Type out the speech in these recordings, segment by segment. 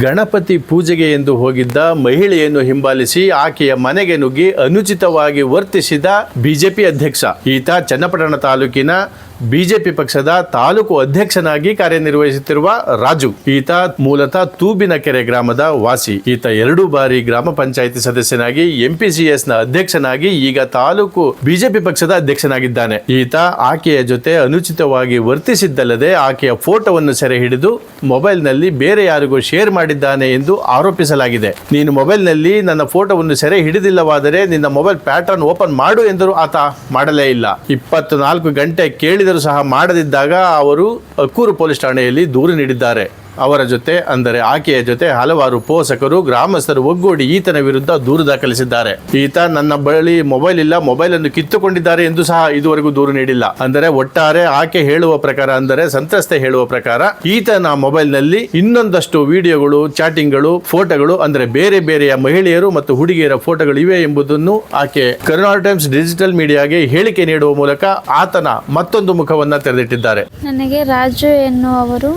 ಗಣಪತಿ ಪೂಜೆಗೆ ಎಂದು ಹೋಗಿದ್ದ ಮಹಿಳೆಯನ್ನು ಹಿಂಬಾಲಿಸಿ ಆಕೆಯ ಮನೆಗೆ ನುಗ್ಗಿ ಅನುಚಿತವಾಗಿ ವರ್ತಿಸಿದ ಬಿಜೆಪಿ ಅಧ್ಯಕ್ಷ. ಈತ ಚನ್ನಪಟ್ಟಣ ತಾಲೂಕಿನ ಬಿಜೆಪಿ ಪಕ್ಷದ ತಾಲೂಕು ಅಧ್ಯಕ್ಷನಾಗಿ ಕಾರ್ಯನಿರ್ವಹಿಸುತ್ತಿರುವ ರಾಜು. ಈತ ಮೂಲತಃ ತೂಬಿನಕೆರೆ ಗ್ರಾಮದ ವಾಸಿ. ಈತ ಎರಡು ಬಾರಿ ಗ್ರಾಮ ಪಂಚಾಯಿತಿ ಸದಸ್ಯನಾಗಿ ಎಂಪಿಸಿಎಸ್ನ ಅಧ್ಯಕ್ಷನಾಗಿ, ಈಗ ತಾಲೂಕು ಬಿಜೆಪಿ ಪಕ್ಷದ ಅಧ್ಯಕ್ಷನಾಗಿದ್ದಾನೆ. ಈತ ಆಕೆಯ ಜೊತೆ ಅನುಚಿತವಾಗಿ ವರ್ತಿಸಿದ್ದಲ್ಲದೆ ಆಕೆಯ ಫೋಟೋವನ್ನು ಸೆರೆ ಹಿಡಿದು ಮೊಬೈಲ್ನಲ್ಲಿ ಬೇರೆ ಯಾರಿಗೂ ಶೇರ್ ಮಾಡಿದ್ದಾನೆ ಎಂದು ಆರೋಪಿಸಲಾಗಿದೆ. ನೀನು ಮೊಬೈಲ್ನಲ್ಲಿ ನನ್ನ ಫೋಟೋವನ್ನು ಸೆರೆ ಹಿಡಿದಿಲ್ಲವಾದರೆ ನಿನ್ನ ಮೊಬೈಲ್ ಪ್ಯಾಟರ್ನ್ ಓಪನ್ ಮಾಡು ಎಂದರು ಆತ ಮಾಡಲೇ ಇಲ್ಲ. ಇಪ್ಪತ್ತು ನಾಲ್ಕು ಗಂಟೆ ಕೇಳಿದರೂ ಸಹ ಮಾಡದಿದ್ದಾಗ ಅವರು ಅಕ್ಕೂರು ಪೊಲೀಸ್ ಠಾಣೆಯಲ್ಲಿ ದೂರು ನೀಡಿದ್ದಾರೆ. ಅವರ ಜೊತೆ, ಅಂದರೆ ಆಕೆಯ ಜೊತೆ ಹಲವಾರು ಪೋಷಕರು, ಗ್ರಾಮಸ್ಥರು ಒಗ್ಗೂಡಿ ಈತನ ವಿರುದ್ಧ ದೂರು ದಾಖಲಿಸಿದ್ದಾರೆ. ಈತ ನನ್ನ ಬಳಿ ಮೊಬೈಲ್ ಇಲ್ಲ ಮೊಬೈಲ್ ಅನ್ನು ಕಿತ್ತುಕೊಂಡಿದ್ದಾರೆ ಎಂದು ಸಹ ಇದುವರೆಗೂ ದೂರು ನೀಡಿಲ್ಲ. ಅಂದರೆ ಒಟ್ಟಾರೆ ಆಕೆ ಹೇಳುವ ಪ್ರಕಾರ, ಅಂದರೆ ಸಂತ್ರಸ್ತೆ ಹೇಳುವ ಪ್ರಕಾರ, ಈತನ ಮೊಬೈಲ್ನಲ್ಲಿ ಇನ್ನೊಂದಷ್ಟು ವಿಡಿಯೋಗಳು, ಚಾಟಿಂಗ್ಗಳು, ಫೋಟೋಗಳು, ಅಂದರೆ ಬೇರೆ ಬೇರೆಯ ಮಹಿಳೆಯರು ಮತ್ತು ಹುಡುಗಿಯರ ಫೋಟೋಗಳು ಇವೆ ಎಂಬುದನ್ನು ಆಕೆ ಕರ್ನಾಟಕ ಟೈಮ್ಸ್ ಡಿಜಿಟಲ್ ಮೀಡಿಯಾಗೆ ಹೇಳಿಕೆ ನೀಡುವ ಮೂಲಕ ಆತನ ಮತ್ತೊಂದು ಮುಖವನ್ನ ತೆರೆದಿಟ್ಟಿದ್ದಾರೆ. ನನಗೆ ರಾಜು ಎನ್ನುವರು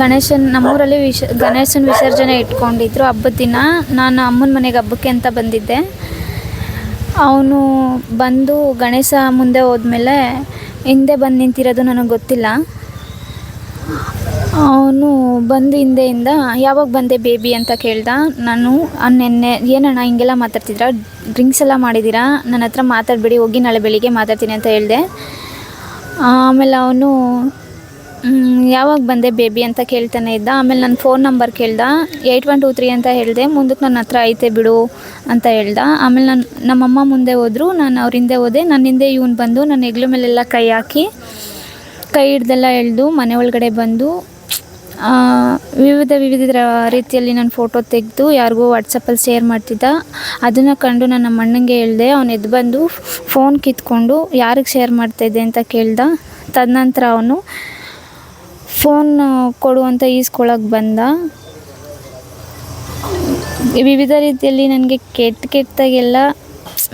ಗಣೇಶನ್, ನಮ್ಮೂರಲ್ಲಿ ವಿಶ, ಗಣೇಶನ ವಿಸರ್ಜನೆ ಇಟ್ಕೊಂಡಿದ್ರು ಹಬ್ಬದ ದಿನ. ನಾನು ಅಮ್ಮನ ಮನೆಗೆ ಹಬ್ಬಕ್ಕೆ ಅಂತ ಬಂದಿದ್ದೆ. ಅವನು ಬಂದು ಗಣೇಶ ಮುಂದೆ ಹೋದ್ಮೇಲೆ ಹಿಂದೆ ಬಂದು ನಿಂತಿರೋದು ನನಗೆ ಗೊತ್ತಿಲ್ಲ. ಅವನು ಬಂದು ಹಿಂದೆಯಿಂದ, ಯಾವಾಗ ಬಂದೆ ಬೇಬಿ ಅಂತ ಕೇಳ್ದ. ನಾನು ನೆನ್ನೆ, ಏನಣ್ಣ ಹಿಂಗೆಲ್ಲ ಮಾತಾಡ್ತಿದ್ರ? ಡ್ರಿಂಕ್ಸ್ ಎಲ್ಲ ಮಾಡಿದ್ದೀರಾ ನನ್ನ ಹತ್ರ ಮಾತಾಡಬೇಡಿ, ಹೋಗಿ ನಾಳೆ ಬೆಳಿಗ್ಗೆ ಮಾತಾಡ್ತೀನಿ ಅಂತ ಹೇಳಿದೆ. ಆಮೇಲೆ ಅವನು ಯಾವಾಗ ಬಂದೆ ಬೇಬಿ ಅಂತ ಕೇಳ್ತಾನೆ ಇದ್ದ. ಆಮೇಲೆ ನನ್ನ ಫೋನ್ ನಂಬರ್ ಕೇಳ್ದ. ಏಯ್ಟ್ ಒನ್ ಟೂ ತ್ರೀ ಅಂತ ಹೇಳಿದೆ. ಮುಂದಕ್ಕೆ ನನ್ನ ಹತ್ರ ಐತೆ ಬಿಡು ಅಂತ ಹೇಳ್ದ. ಆಮೇಲೆ ನನ್ನ ನಮ್ಮಮ್ಮ ಮುಂದೆ ಹೋದರು. ನಾನು ಅವ್ರ ಹಿಂದೆ. ಹೋದೆ ನನ್ನ ಹಿಂದೆ ಇವನು ಬಂದು ನನ್ನ ಹೆಗ್ಲ ಮೇಲೆಲ್ಲ ಕೈ ಹಾಕಿ ಕೈ ಹಿಡ್ದೆಲ್ಲ ಎಳೆದು ಮನೆ ಒಳಗಡೆ ಬಂದು ವಿವಿಧ ವಿವಿಧ ರೀತಿಯಲ್ಲಿ ನಾನು ಫೋಟೋ ತೆಗೆದು ಯಾರಿಗೂ ವಾಟ್ಸಪ್ಪಲ್ಲಿ ಶೇರ್ ಮಾಡ್ತಿದ್ದ. ಅದನ್ನು ಕಂಡು ನನ್ನ ಅಣ್ಣಂಗೆ ಹೇಳಿದೆ. ಅವನು ಎದ್ದು ಬಂದು ಫೋನ್ ಕಿತ್ಕೊಂಡು ಯಾರಿಗೆ ಶೇರ್ ಮಾಡ್ತಾಯಿದ್ದೆ ಅಂತ ಕೇಳ್ದ. ತದನಂತರ ಅವನು ಫೋನ್ ಕೊಡುವಂಥ ಈಸ್ಕೊಳಕ್ಕೆ ಬಂದ. ವಿವಿಧ ರೀತಿಯಲ್ಲಿ ನನಗೆ ಕೆಟ್ಟ ಕೆಟ್ಟದಾಗೆಲ್ಲ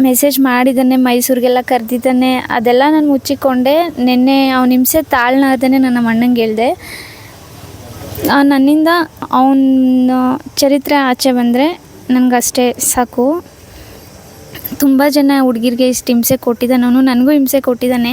ಮೆಸೇಜ್ ಮಾಡಿದ್ದಾನೆ, ಮೈಸೂರಿಗೆಲ್ಲ ಕರೆದಿದ್ದಾನೆ. ಅದೆಲ್ಲ ನಾನು ಮುಚ್ಚಿಕೊಂಡೆ. ನಿನ್ನೆ ಅವ್ನ ಹಿಂಸೆ ತಾಳ್ನಾರ್ದೇ ನನ್ನ ಅಣ್ಣಂಗೆ ಹೇಳಿದೆ. ನನ್ನಿಂದ ಅವನ ಚರಿತ್ರೆ ಆಚೆ ಬಂದರೆ ನನಗಷ್ಟೇ ಸಾಕು. ತುಂಬ ಜನ ಹುಡುಗಿರಿಗೆ ಇಷ್ಟು ಹಿಂಸೆ ಕೊಟ್ಟಿದ್ದಾನೆ. ಅವನು ನನಗೂ ಹಿಂಸೆ ಕೊಟ್ಟಿದ್ದಾನೆ.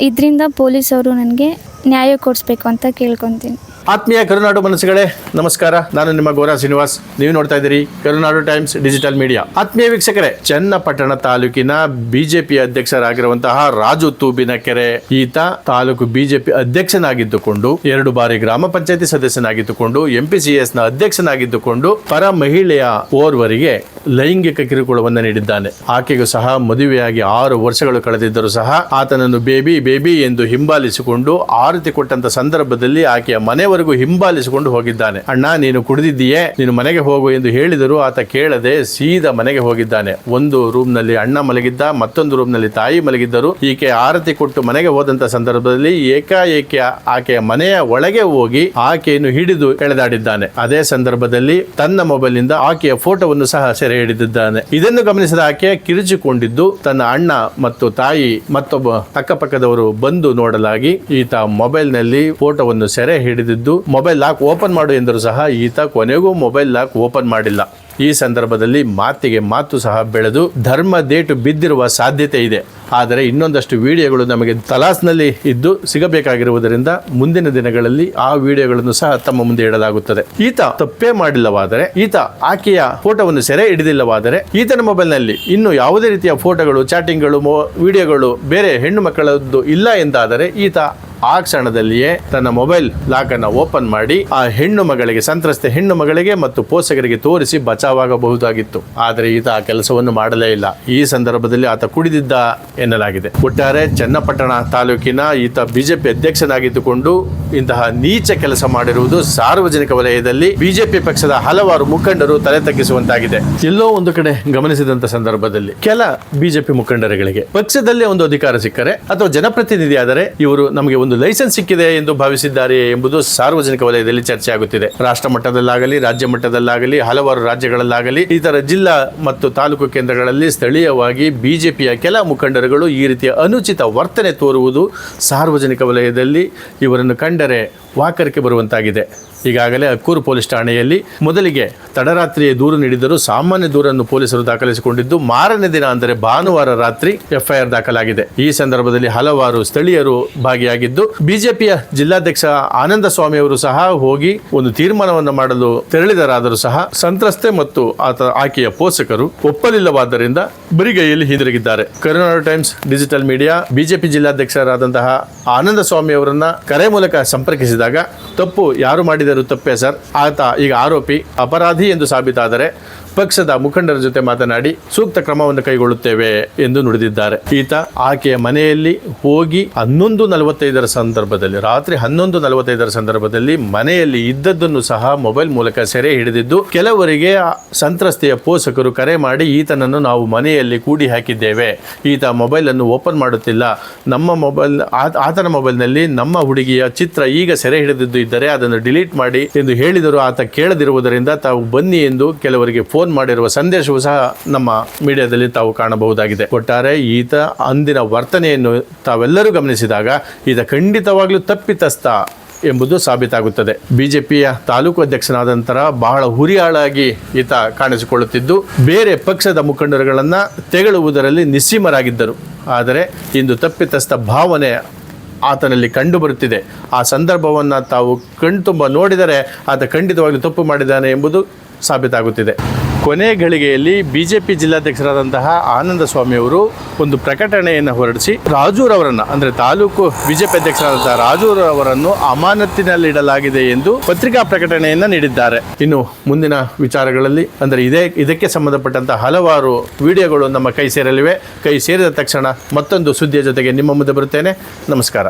ಇದರಿಂದ ಪೊಲೀಸವರು ನನಗೆ ನ್ಯಾಯ ಕೊಡಿಸ್ಬೇಕು ಅಂತ ಕೇಳ್ಕೊತೀನಿ. ಆತ್ಮೀಯ ಕರುನಾಡು ಮನಸ್ಸುಗಳೇ, ನಮಸ್ಕಾರ. ನಾನು ನಿಮ್ಮ ಗೋರಾ ಶ್ರೀನಿವಾಸ್. ನೀವು ನೋಡ್ತಾ ಇದ್ದೀರಿ ಕರುನಾಡು ಟೈಮ್ಸ್ ಡಿಜಿಟಲ್ ಮೀಡಿಯಾ. ಆತ್ಮೀಯ ವೀಕ್ಷಕರೇ, ಚನ್ನಪಟ್ಟಣ ತಾಲೂಕಿನ ಬಿಜೆಪಿ ಅಧ್ಯಕ್ಷರಾಗಿರುವಂತಹ ರಾಜು ತೂಬಿನಕೆರೆ, ಈತ ತಾಲೂಕು ಬಿಜೆಪಿ ಅಧ್ಯಕ್ಷನಾಗಿದ್ದುಕೊಂಡು, ಎರಡು ಬಾರಿ ಗ್ರಾಮ ಪಂಚಾಯತಿ ಸದಸ್ಯನಾಗಿದ್ದುಕೊಂಡು ಎಂಪಿಸಿಎಸ್ನ ಅಧ್ಯಕ್ಷನಾಗಿದ್ದುಕೊಂಡು, ಪರ ಮಹಿಳೆಯ ಓರ್ವರಿಗೆ ಲೈಂಗಿಕ ಕಿರುಕುಳವನ್ನು ನೀಡಿದ್ದಾನೆ. ಆಕೆಗೂ ಸಹ ಮದುವೆಯಾಗಿ ಆರು ವರ್ಷಗಳು ಕಳೆದಿದ್ದರೂ ಸಹ ಆತನನ್ನು ಬೇಬಿ ಬೇಬಿ ಎಂದು ಹಿಂಬಾಲಿಸಿಕೊಂಡು ಆರತಿ ಕೊಟ್ಟಂತ ಸಂದರ್ಭದಲ್ಲಿ ಆಕೆಯ ಮನೆವರೆಗೂ ಹಿಂಬಾಲಿಸಿಕೊಂಡು ಹೋಗಿದ್ದಾನೆ. ಅಣ್ಣ, ನೀನು ಕುಡಿದಿದ್ದೀಯೇ? ನೀನು ಮನೆಗೆ ಹೋಗು ಎಂದು ಹೇಳಿದರೂ ಆತ ಕೇಳದೆ ಸೀದಾ ಮನೆಗೆ ಹೋಗಿದ್ದಾನೆ. ಒಂದು ರೂಮ್ನಲ್ಲಿ ಅಣ್ಣ ಮಲಗಿದ್ದ, ಮತ್ತೊಂದು ರೂಮ್ನಲ್ಲಿ ತಾಯಿ ಮಲಗಿದ್ದರು. ಈಕೆ ಆರತಿ ಕೊಟ್ಟು ಮನೆಗೆ ಹೋದಂತ ಸಂದರ್ಭದಲ್ಲಿ ಏಕಾಏಕಿ ಆಕೆಯ ಮನೆಯ ಒಳಗೆ ಹೋಗಿ ಆಕೆಯನ್ನು ಹಿಡಿದು ಎಳೆದಾಡಿದ್ದಾನೆ. ಅದೇ ಸಂದರ್ಭದಲ್ಲಿ ತನ್ನ ಮೊಬೈಲ್ನಿಂದ ಆಕೆಯ ಫೋಟೋವನ್ನು ಸಹ ಸೆರೆ ಹಿಡಿದಿದ್ದಾನೆ ಇದನ್ನು ಗಮನಿಸಿದ ಆಕೆ ಕಿರುಚಿಕೊಂಡಿದ್ದು ತನ್ನ ಅಣ್ಣ ಮತ್ತು ತಾಯಿ ಮತ್ತೊಬ್ಬ ಅಕ್ಕಪಕ್ಕದವರು ಬಂದು ನೋಡಲಾಗಿ ಈತ ಮೊಬೈಲ್ನಲ್ಲಿ ಫೋಟೋವನ್ನು ಸೆರೆ ಹಿಡಿದಿದ್ದು, ಮೊಬೈಲ್ ಲಾಕ್ ಓಪನ್ ಮಾಡು ಎಂದರೂ ಸಹ ಈತ ಕೊನೆಗೂ ಮೊಬೈಲ್ ಲಾಕ್ ಓಪನ್ ಮಾಡಿಲ್ಲ. ಈ ಸಂದರ್ಭದಲ್ಲಿ ಮಾತಿಗೆ ಮಾತು ಸಹ ಬೆಳೆದು ಧರ್ಮ ದೇಟು ಬಿದ್ದಿರುವ ಸಾಧ್ಯತೆ ಇದೆ. ಆದರೆ ಇನ್ನೊಂದಷ್ಟು ವಿಡಿಯೋಗಳು ನಮಗೆ ತಲಾಸ್ನಲ್ಲಿ ಇದ್ದು ಸಿಗಬೇಕಾಗಿರುವುದರಿಂದ ಮುಂದಿನ ದಿನಗಳಲ್ಲಿ ಆ ವಿಡಿಯೋಗಳನ್ನು ಸಹ ತಮ್ಮ ಮುಂದೆ ಇಡಲಾಗುತ್ತದೆ. ಈತ ತಪ್ಪೇ ಮಾಡಿಲ್ಲವಾದರೆ, ಈತ ಆಕೆಯ ಫೋಟೋವನ್ನು ಸೆರೆ ಹಿಡಿದಿಲ್ಲವಾದರೆ ಈತನ ಮೊಬೈಲ್ನಲ್ಲಿ ಇನ್ನು ಯಾವುದೇ ರೀತಿಯ ಫೋಟೋಗಳು, ಚಾಟಿಂಗ್ಗಳು ವಿಡಿಯೋಗಳು ಬೇರೆ ಹೆಣ್ಣು ಮಕ್ಕಳದ್ದು ಇಲ್ಲ ಎಂದಾದರೆ ಈತ ಆ ಕ್ಷಣದಲ್ಲಿಯೇ ತನ್ನ ಮೊಬೈಲ್ ಲಾಕ್ ಅನ್ನು ಓಪನ್ ಮಾಡಿ ಆ ಹೆಣ್ಣು ಮಗಳಿಗೆ, ಸಂತ್ರಸ್ತೆ ಹೆಣ್ಣು ಮಗಳಿಗೆ ಮತ್ತು ಪೋಷಕರಿಗೆ ತೋರಿಸಿ ಬಚಾವಾಗಬಹುದಾಗಿತ್ತು. ಆದರೆ ಈತ ಆ ಕೆಲಸವನ್ನು ಮಾಡಲೇ ಇಲ್ಲ. ಈ ಸಂದರ್ಭದಲ್ಲಿ ಆತ ಕುಡಿದಿದ್ದ ಎನ್ನಲಾಗಿದೆ. ಒಟ್ಟಾರೆ ಚನ್ನಪಟ್ಟಣ ತಾಲೂಕಿನ ಈತ ಬಿಜೆಪಿ ಅಧ್ಯಕ್ಷನಾಗಿದ್ದುಕೊಂಡು ಇಂತಹ ನೀಚ ಕೆಲಸ ಮಾಡಿರುವುದು ಸಾರ್ವಜನಿಕ ವಲಯದಲ್ಲಿ ಬಿಜೆಪಿ ಪಕ್ಷದ ಹಲವಾರು ಮುಖಂಡರು ತಲೆ ತಗ್ಗಿಸುವಂತಾಗಿದೆ. ಎಲ್ಲೋ ಒಂದು ಕಡೆ ಗಮನಿಸಿದಂತ ಸಂದರ್ಭದಲ್ಲಿ ಕೆಲ ಬಿಜೆಪಿ ಮುಖಂಡರುಗಳಿಗೆ ಪಕ್ಷದಲ್ಲೇ ಒಂದು ಅಧಿಕಾರ ಸಿಕ್ಕರೆ ಅಥವಾ ಜನಪ್ರತಿನಿಧಿ ಆದರೆ ಇವರು ನಮಗೆ ಒಂದು ಲೈಸೆನ್ಸ್ ಸಿಕ್ಕಿದೆ ಎಂದು ಭಾವಿಸಿದ್ದಾರೆ ಎಂಬುದು ಸಾರ್ವಜನಿಕ ವಲಯದಲ್ಲಿ ಚರ್ಚೆ ಆಗುತ್ತಿದೆ. ರಾಷ್ಟ್ರ ಮಟ್ಟದಲ್ಲಾಗಲಿ, ರಾಜ್ಯ ಮಟ್ಟದಲ್ಲಾಗಲಿ, ಹಲವಾರು ರಾಜ್ಯಗಳಲ್ಲಾಗಲಿ, ಇತರ ಜಿಲ್ಲಾ ಮತ್ತು ತಾಲೂಕು ಕೇಂದ್ರಗಳಲ್ಲಿ ಸ್ಥಳೀಯವಾಗಿ ಬಿಜೆಪಿಯ ಕೆಲ ಮುಖಂಡರುಗಳು ಈ ರೀತಿಯ ಅನುಚಿತ ವರ್ತನೆ ತೋರುವುದು ಸಾರ್ವಜನಿಕ ವಲಯದಲ್ಲಿ ಇವರನ್ನು ಕಂಡರೆ ವಾಕರಿಕೆ ಬರುವಂತಾಗಿದೆ. ಈಗಾಗಲೇ ಅಕ್ಕೂರು ಪೊಲೀಸ್ ಠಾಣೆಯಲ್ಲಿ ಮೊದಲಿಗೆ ತಡರಾತ್ರಿಯೇ ದೂರು ನೀಡಿದರೂ ಸಾಮಾನ್ಯ ದೂರನ್ನು ಪೊಲೀಸರು ದಾಖಲಿಸಿಕೊಂಡಿದ್ದು, ಮಾರನೇ ದಿನ ಅಂದರೆ ಭಾನುವಾರ ರಾತ್ರಿ ಎಫ್ಐಆರ್ ದಾಖಲಾಗಿದೆ. ಈ ಸಂದರ್ಭದಲ್ಲಿ ಹಲವಾರು ಸ್ಥಳೀಯರು ಭಾಗಿಯಾಗಿದ್ದು, ಬಿಜೆಪಿಯ ಜಿಲ್ಲಾಧ್ಯಕ್ಷ ಆನಂದ ಸ್ವಾಮಿ ಅವರು ಸಹ ಹೋಗಿ ಒಂದು ತೀರ್ಮಾನವನ್ನು ಮಾಡಲು ತೆರಳಿದರಾದರೂ ಸಹ ಸಂತ್ರಸ್ತೆ ಮತ್ತು ಆತ, ಆಕೆಯ ಪೋಷಕರು ಒಪ್ಪಲಿಲ್ಲವಾದ್ದರಿಂದ ಬರಿಗೈಯಲ್ಲಿ ಹಿಂದಿರುಗಿದ್ದಾರೆ. Karunadu times digital media, BJP ಜಿಲ್ಲಾಧ್ಯಕ್ಷರಾದಂತಹ Ananda Swamy ಅವರನ್ನ ಕರೆ ಮೂಲಕ ಸಂಪರ್ಕಿಸಿದಾಗ ತಪ್ಪು ಯಾರು ಮಾಡಿದರು ತಪ್ಪೇ ಸರ್. ಆತ ಈಗ ಆರೋಪಿ ಅಪರಾಧಿ ಎಂದು ಸಾಬೀತಾದರೆ ಪಕ್ಷದ ಮುಖಂಡರ ಜೊತೆ ಮಾತನಾಡಿ ಸೂಕ್ತ ಕ್ರಮವನ್ನು ಕೈಗೊಳ್ಳುತ್ತೇವೆ ಎಂದು ನುಡಿದಿದ್ದಾರೆ. ಈತ ಆಕೆಯ ಮನೆಯಲ್ಲಿ ಹೋಗಿ ಹನ್ನೊಂದು ನಲವತ್ತೈದರ ಸಂದರ್ಭದಲ್ಲಿ, ರಾತ್ರಿ ಹನ್ನೊಂದು ನಲವತ್ತೈದರ ಸಂದರ್ಭದಲ್ಲಿ ಮನೆಯಲ್ಲಿ ಇದ್ದದ್ದನ್ನು ಸಹ ಮೊಬೈಲ್ ಮೂಲಕ ಸೆರೆ ಹಿಡಿದಿದ್ದು, ಕೆಲವರಿಗೆ ಸಂತ್ರಸ್ತೆಯ ಪೋಷಕರು ಕರೆ ಮಾಡಿ ಈತನನ್ನು ನಾವು ಮನೆಯಲ್ಲಿ ಕೂಡಿ ಹಾಕಿದ್ದೇವೆ. ಈತ ಮೊಬೈಲ್ ಅನ್ನು ಓಪನ್ ಮಾಡುತ್ತಿಲ್ಲ. ನಮ್ಮ ಮೊಬೈಲ್, ಆತ- ಆತನ ಮೊಬೈಲ್ನಲ್ಲಿ ನಮ್ಮ ಹುಡುಗಿಯ ಚಿತ್ರ ಈಗ ಸೆರೆ ಹಿಡಿದಿದ್ದು ಇದ್ದರೆ ಅದನ್ನು ಡಿಲೀಟ್ ಮಾಡಿ ಎಂದು ಹೇಳಿದರು ಆತ ಕೇಳದಿರುವುದರಿಂದ ತಾವು ಬನ್ನಿ ಎಂದು ಕೆಲವರಿಗೆ ಫೋನ್ ಮಾಡಿರುವ ಸಂದೇಶವು ಸಹ ನಮ್ಮ ಮೀಡಿಯಾದಲ್ಲಿ ತಾವು ಕಾಣಬಹುದಾಗಿದೆ. ಒಟ್ಟಾರೆ ಈತ ಅಂದಿನ ವರ್ತನೆಯನ್ನು ತಾವೆಲ್ಲರೂ ಗಮನಿಸಿದಾಗ ಈತ ಖಂಡಿತವಾಗ್ಲೂ ತಪ್ಪಿತಸ್ಥ ಎಂಬುದು ಸಾಬೀತಾಗುತ್ತದೆ. ಬಿಜೆಪಿಯ ತಾಲೂಕು ಅಧ್ಯಕ್ಷನಾದಂತರ ಬಹಳ ಹುರಿಯಾಳಾಗಿ ಈತ ಕಾಣಿಸಿಕೊಳ್ಳುತ್ತಿದ್ದು, ಬೇರೆ ಪಕ್ಷದ ಮುಖಂಡರುಗಳನ್ನು ತೆಗಳುವುದರಲ್ಲಿ ನಿಸ್ಸೀಮರಾಗಿದ್ದರು. ಆದರೆ ಇಂದು ತಪ್ಪಿತಸ್ಥ ಭಾವನೆ ಆತನಲ್ಲಿ ಕಂಡು ಬರುತ್ತಿದೆ ಆ ಸಂದರ್ಭವನ್ನು ತಾವು ಕಣ್ತುಂಬ ನೋಡಿದರೆ ಆತ ಖಂಡಿತವಾಗ್ಲೂ ತಪ್ಪು ಮಾಡಿದ್ದಾನೆ ಎಂಬುದು ಸಾಬೀತಾಗುತ್ತಿದೆ. ಕೊನೆ ಗಳಿಗೆಯಲ್ಲಿ ಬಿಜೆಪಿ ಜಿಲ್ಲಾಧ್ಯಕ್ಷರಾದಂತಹ ಆನಂದ ಸ್ವಾಮಿ ಅವರು ಒಂದು ಪ್ರಕಟಣೆಯನ್ನು ಹೊರಡಿಸಿ ರಾಜೂರವರನ್ನು ಅಂದರೆ ತಾಲೂಕು ಬಿಜೆಪಿ ಅಧ್ಯಕ್ಷರಾದಂತಹ ರಾಜೂರವರನ್ನು ಅಮಾನತಿನಲ್ಲಿಡಲಾಗಿದೆ ಎಂದು ಪತ್ರಿಕಾ ಪ್ರಕಟಣೆಯನ್ನು ನೀಡಿದ್ದಾರೆ. ಇನ್ನು ಮುಂದಿನ ವಿಚಾರಗಳಲ್ಲಿ, ಅಂದರೆ ಇದೇ, ಇದಕ್ಕೆ ಸಂಬಂಧಪಟ್ಟಂತಹ ಹಲವಾರು ವಿಡಿಯೋಗಳು ನಮ್ಮ ಕೈ ಸೇರಲಿವೆ. ಕೈ ಸೇರಿದ ತಕ್ಷಣ ಮತ್ತೊಂದು ಸುದ್ದಿಯ ಜೊತೆಗೆ ನಿಮ್ಮ ಮುಂದೆ ಬರುತ್ತೇನೆ. ನಮಸ್ಕಾರ.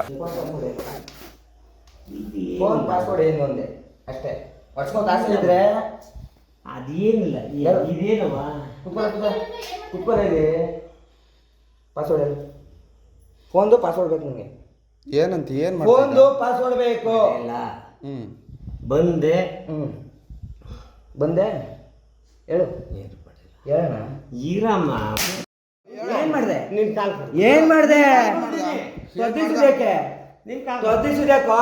ಅಷ್ಟೇ. ಅದೇನಿಲ್ಲ? ಇದೇನವ ಕುಕ್ಕರ್ ಕುಕ್ಕರ್ ಇದೆ ಪಾಸ್ವರ್ಡ್ ಹೇಳು. ಫೋನ್ದು ಪಾಸ್ವರ್ಡ್ ಬೇಕು ನಿಮಗೆ ಏನಂತ ಏನು ಫೋನ್ದು ಪಾಸ್ವರ್ಡ್ ಬೇಕು. ಇಲ್ಲ ಹ್ಮ್. ಬಂದೆ. ಹ್ಞೂ ಬಂದೆ? ಹೇಳು. ಹೇಳೋಣ ಈರಮ್ಮ ಏನ್ ಮಾಡಿದೆ? ನಿನ್ ಕಾಲ್ ಏನ್ ಮಾಡಿದೆ? ಬೇಕೆ ನಿನ್ ಕಾಲ್ ತೊದ್ದಿಸುದಕ್ಕೋ